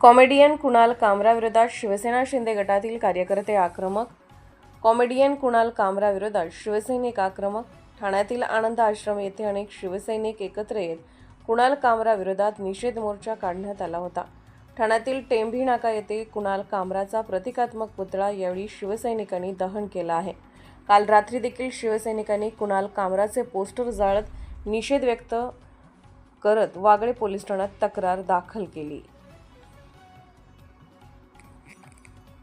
Comedian Kunal कामराविरोधात शिवसेना शिंदे गटातील कार्यकर्ते आक्रमक कॉमेडियन कुणाल कामराविरोधात शिवसैनिक आक्रमक ठाण्यातील आनंद आश्रम येथे अनेक शिवसैनिक एकत्र येत कुणाल कामराविरोधात निषेध मोर्चा काढण्यात आला होता. ठाण्यातील टेंभी नाका येथे कुणाल कामराचा प्रतिकात्मक पुतळा यावेळी शिवसैनिकांनी दहन केला आहे. काल रात्री देखील शिवसैनिकांनी कुणाल कामराचे पोस्टर जाळत निषेध व्यक्त करत वागळे पोलीस ठाण्यात तक्रार दाखल केली.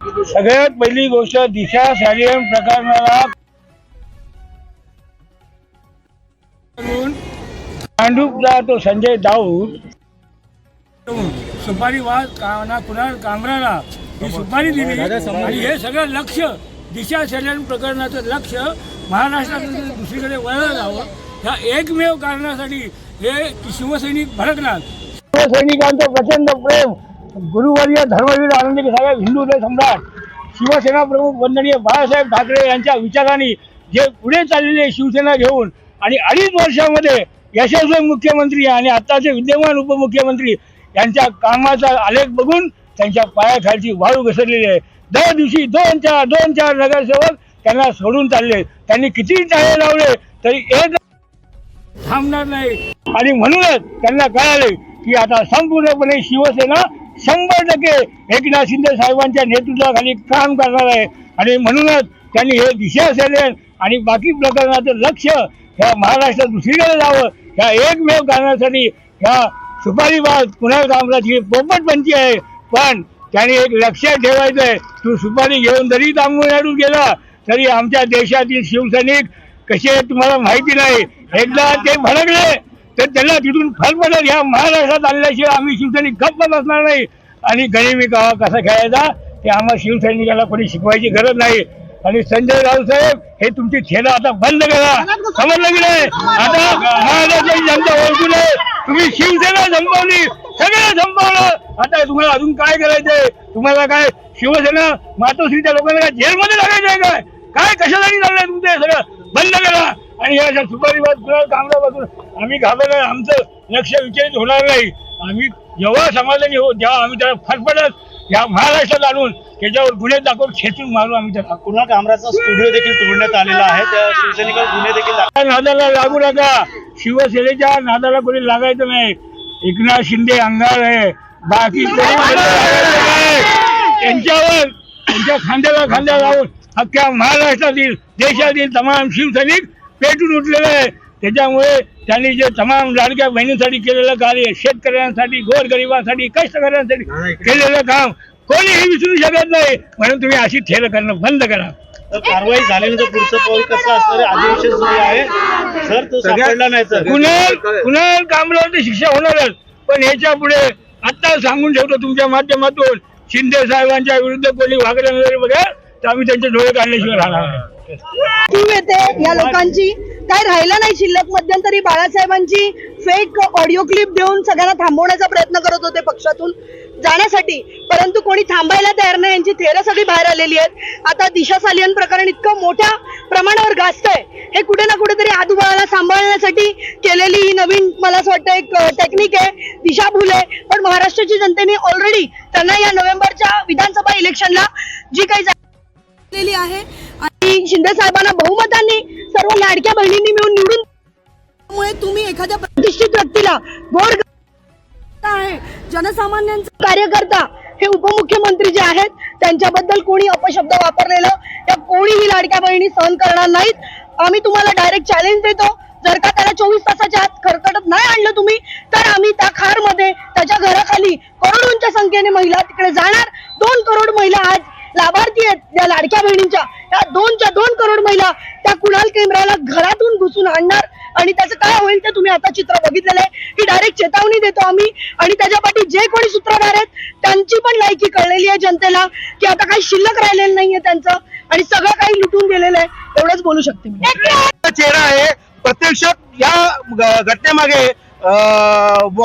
सगळ्यात पहिली गोष्ट दिशा शालियन प्रकरणाला मांडूपचा तो संजय दाऊद. सुपारी वाद काना कुणाल कामराला ही सुपारी दिली. आणि हे सगळं लक्ष दिशा शालियन प्रकरणाचं लक्ष महाराष्ट्रातून दुसरीकडे वळलं जावं. ह्या एकमेव कारणासाठी हे शिवसैनिक भडकणार. शिवसैनिकांचं प्रचंड प्रेम. गुरुवर्य धर्मवीर आनंदी साहेब हिंदू हृदय सम्राट शिवसेना प्रमुख वंदनीय बाळासाहेब ठाकरे यांच्या विचारांनी जे पुढे चाललेले शिवसेना घेऊन आणि अडीच वर्षामध्ये यशस्वी मुख्यमंत्री आणि आत्ताचे विद्यमान उपमुख्यमंत्री यांच्या कामाचा आलेख बघून त्यांच्या पायाखालची वाळू घसरलेली आहे. दर दिवशी दोन चार दोन चार नगरसेवक त्यांना सोडून चालले. त्यांनी किती टाळे लावले तरी एक थांबणार नाही. आणि म्हणूनच त्यांना कळाले की आता संपूर्णपणे शिवसेना शंभर टक्के एकनाथ शिंदे साहेबांच्या नेतृत्वाखाली काम करणार आहे. आणि म्हणूनच त्यांनी हे दिशा असेल आणि बाकी प्रकरणाचं लक्ष ह्या महाराष्ट्रात दुसरीकडे जावं. ह्या एकमेव कारणासाठी ह्या सुपारीबाद कुणाल कामराची पोपटपंची आहे. पण त्यांनी एक लक्षात ठेवायचं आहे तू सुपारी घेऊन जरी तामिळनाडू गेला तरी आमच्या देशातील शिवसैनिक कसे तुम्हाला माहिती नाही. एकदा ते भडकले. तर त्यांना तिथून फरफडत ह्या महाराष्ट्रात आणल्याशिवाय आम्ही शिवसैनिक गप्प बसणार नाही. आणि गणिमी गावा कसा खेळायचा ते आम्हाला शिवसैनिकाला कोणी शिकवायची गरज नाही. आणि संजय राऊत साहेब हे तुमची खेळ आता बंद करा. समजलं की नाही? आता महाराष्ट्राची जनता ओळखू नये. तुम्ही शिवसेना संपवली सगळं संपवलं. आता तुम्हाला अजून काय करायचंय? तुम्हाला काय शिवसेना मातोश्रीच्या लोकांना काय जेलमध्ये लागायचंय काय? काय कशासाठी चाललंय तुमचं हे सगळं? बंद करा. आणि या अशा सुपारीबाद कुणाला कामरापासून आम्ही घाबरलं आमचं लक्ष विचलित होणार नाही. आम्ही जेव्हा समाधानी हो जेव्हा आम्ही त्याला फरफडत या महाराष्ट्रात आणून त्याच्यावर गुन्हे दाखवून खेचून मारू आम्ही त्याला. कुणाल कामराचा स्टुडिओ देखील तोडण्यात आलेला आहे. त्या शिवसैनिकांवर गुन्हे देखील नादाला लागू नका. शिवसेनेच्या नादाला कोणी लागायचं नाही. एकनाथ शिंदे अंगार आहे. बाकी कोणी. त्यांच्यावर त्यांच्या खांद्याला खांद्या लावून अख्ख्या महाराष्ट्रातील देशातील तमाम शिवसैनिक पेटून उठलेले आहे. त्याच्यामुळे त्यांनी जे तमाम लाडक्या बहिणींसाठी केलेलं कार्य शेतकऱ्यांसाठी गोरगरिबांसाठी कष्टकऱ्यांसाठी केलेलं काम कोणीही विसरू शकत नाही. म्हणून तुम्ही अशी ठेल करणं बंद करा. तर कारवाई झाल्यानंतर पुढचं पाऊल कसं असणार आहे अधिवेशन सुरू आहे. जर तो सापडला नाही तर. कुणाल कुणाल कामरावरती शिक्षा होणारच. पण याच्यापुढे आता सांगून ठेवतो तुमच्या माध्यमातून शिंदे साहेबांच्या विरुद्ध कोणी वागलं वगैरे बघा तर आम्ही त्यांचे डोळे काढल्याशिवाय राहणार नाही. टीम येते या लोकांची. काय राहिलं नाही शिल्लक मध्यंतरी बाळासाहेबांची. फेक ऑडिओ क्लिप देऊन सगळ्यांना थांबवण्याचा प्रयत्न करत होते पक्षातून जाण्यासाठी. परंतु कोणी थांबायला तयार नाही. यांची थेरं सगळी बाहेर आलेली आहेत. आता दिशा सालियन प्रकरण इतकं मोठ्या प्रमाणावर गाजतंय. हे कुठे ना कुठेतरी आदुबाळाला सांभाळण्यासाठी केलेली ही नवीन मला असं वाटतं एक टेक्निक आहे. दिशाभूल आहे. पण महाराष्ट्राची जनतेने ऑलरेडी त्यांना या नोव्हेंबरच्या विधानसभा इलेक्शनला जी काही दिलेली आहे. आणि शिंदे साहेबांना बहुमतांनी सर्व लाडक्या बहिणींनी मिळून निवडून त्यामुळे तुम्ही एखाद्या प्रतिष्ठित व्यक्तीला गोड आहे. जनसामान्यांचा कार्यकर्ता हे उपमुख्यमंत्री जे आहेत त्यांच्याबद्दल कोणी अपशब्द वापरलेलं या कोणीही लाडक्या बहिणी सहन करणार नाहीत. आम्ही तुम्हाला डायरेक्ट चॅलेंज देतो. जर का त्याला चोवीस तासाच्या आत खरकटत नाही आणलं तुम्ही तर आम्ही त्या खारमध्ये त्याच्या घराखाली करोडोंच्या संख्येने महिला तिकडे जाणार. दोन करोड महिला आज लाभार्थी आहेत या लाडक्या बहिणींच्या. या दोनच्या दोन करोड महिला त्या कुणाल केंद्राला घरातून घुसून आणणार आणि त्याचं काय होईल ते तुम्ही आता चित्र बघितलेलं आहे. ही डायरेक्ट चेतावणी देतो आम्ही आणि त्याच्या पाठी जे कोणी सूत्रधार आहेत त्यांची पण लायकी कळलेली आहे जनतेला की आता काही शिल्लक राहिलेलं नाहीये त्यांचं आणि सगळं काही लुटून गेलेलं आहे. एवढंच बोलू शकते मी. चेहरा आहे. प्रत्यक्षात या घटनेमागे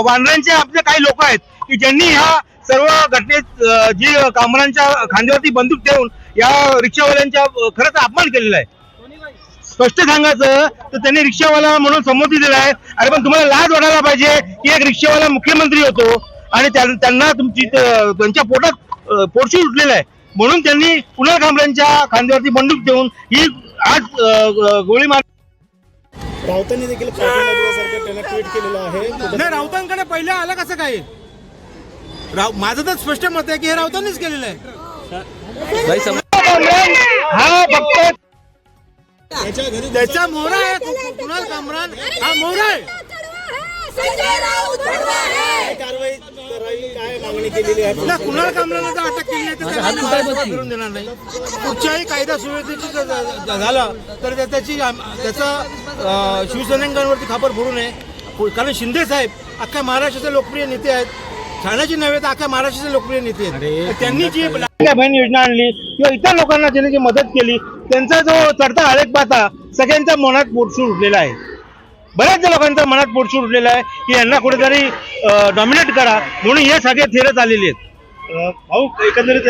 वानरांचे आपले काही लोक आहेत की ज्यांनी ह्या सर्व घटनेत जी कामरांच्या खांद्यावरती बंदूक ठेवून या रिक्षावाल्यांच्या खरंच अपमान केलेला आहे. स्पष्ट सांगायचं तर त्यांनी रिक्षावाला म्हणून संबोधित दिला आहे. अरे पण तुम्हाला लाज वाटायला पाहिजे की एक रिक्षावाला मुख्यमंत्री होतो आणि त्यां- त्यांना तुमची त- त्यांच्या पोटात पोटशी उठलेलं आहे. म्हणून त्यांनी कुणाल कामरांच्या खांद्यावरती बंदूक ठेवून ही आज गोळी मार राऊतांनी देखील त्यांना ट्विट केलेलं आहे. नाही राऊतांकडे पहिलं आलं कसं काय? राव माझं तर स्पष्ट मत आहे की हे राऊतांनीच केलेलं आहे. हा फक्त त्याचा मोहरा आहे कुणाल कामरान? हा मोहरा आहे. कारवाई करावी काय मागणी केलेली आहे? ना कुणाल कामरानं जर अटक केली नाही फिरून देणार नाही. कुठच्याही कायदा सुव्यवस्थेची झालं तर त्या- त्याची त्याचा शिवसैनिकांवरती खापर फोडू नये. कारण शिंदे साहेब अख्ख्या महाराष्ट्राचे लोकप्रिय नेते आहेत. ठाण्याचे नव्हे तर अख्ख्या महाराष्ट्राचे लोकप्रिय नेते आहेत. त्यांनी जी लाडक्या बहीण योजना आणली किंवा इतर लोकांना ज्यांनी जी मदत केली त्यांचा जो चढता आलेख पाहता सगळ्यांच्या मनात पोटसूर उठलेला आहे. बऱ्याचशा लोकांच्या मनात पोटसूर उठलेला आहे की यांना कुठेतरी डॉमिनेट करा म्हणून हे सगळे थेरच आलेले आहेत. भाऊ एकंदरीत